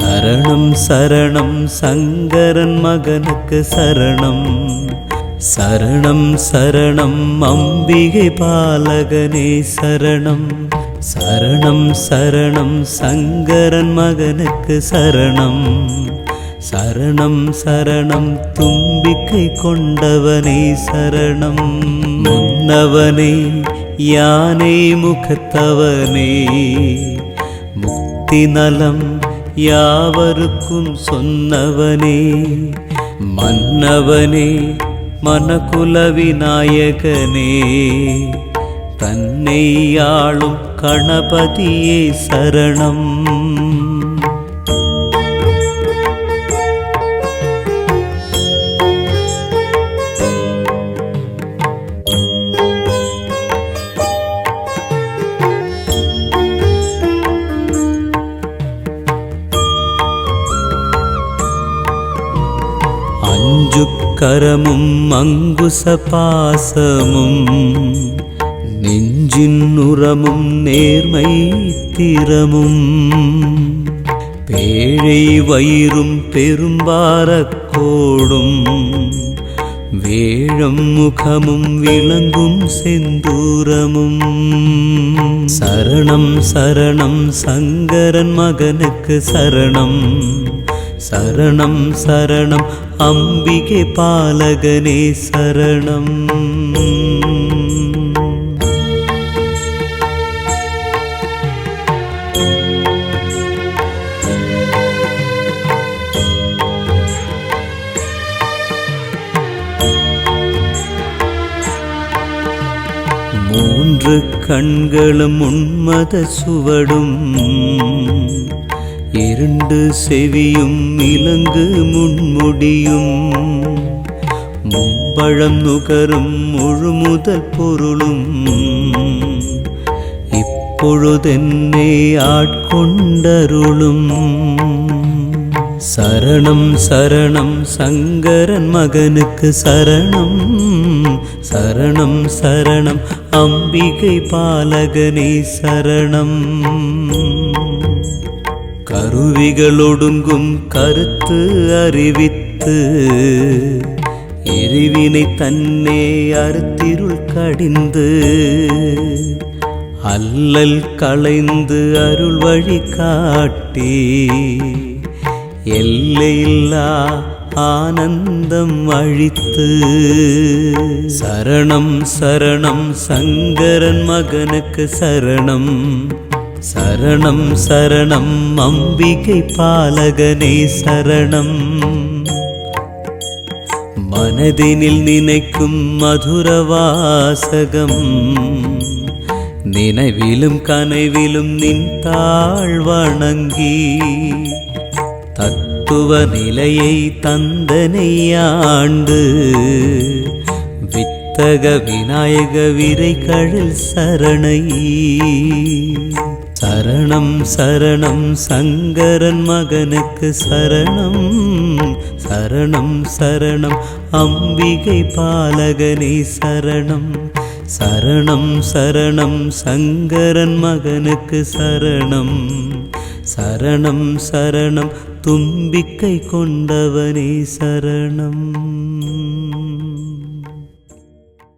சரணம் சரணம் சங்கரன் மகனுக்கு சரணம். சரணம் சரணம் அம்பிகை பாலகனே சரணம். சரணம் சரணம் சங்கரன் மகனுக்கு சரணம். சரணம் சரணம் தும்பிக்கை கொண்டவனே சரணம். முன்னவனே யானை முகத்தவனே. முக்தி நலம் யாவருக்கும் சொன்னவனே மன்னவனே மனகுல விநாயகனே தன்னை ஆளும் கணபதியே சரணம். அஞ்சு கரமும் அங்குச பாசமும் நெஞ்சின் உரமும் நேர்மை திறமும். பேழை வயிறும் பெரும்பாரக்கோடும் வேழம் முகமும் விளங்கும் செந்தூரமும். சரணம் சரணம் சங்கரன் மகனுக்கு சரணம். சரணம் சரணம். அம்பிகை பாலகனே சரணம். மூன்று கண்களும் உன்மத சுவடும். இரண்டு செவியும் இலங்கு முன்முடியும். மும்பழம் நுகரும் முழுமுதல் பொருளும். இப்பொழுதென்னை ஆட்கொண்டருளும். சரணம் சரணம் சங்கரன் மகனுக்கு சரணம். சரணம் சரணம் அம்பிகை பாலகனே சரணம். கருவிகளொடுங்கும் கருத்து அறிவித்து எரிவினை தன்னே அறுத்திருள் கடிந்து அல்லல் களைந்து அருள் வழி காட்டி எல்லையில்லா ஆனந்தம் அழித்து சரணம் சரணம் சங்கரன் மகனுக்கு சரணம். சரணம் சரணம் அம்பிகை பாலகனே சரணம். மனதினில் நினைக்கும் மதுர வாசகம். நினைவிலும் கனவிலும் நின் தாழ் வணங்கி தத்துவ நிலையை தந்தனையாண்டு வித்தக விநாயக விரை கழல் சரணை. சரணம் சரணம் சங்கரன் மகனுக்கு சரணம். சரணம் சரணம் அம்பிகை பாலகனை சரணம். சரணம் சரணம் சங்கரன் மகனுக்கு சரணம். சரணம் சரணம் தும்பிக்கை கொண்டவனே சரணம்.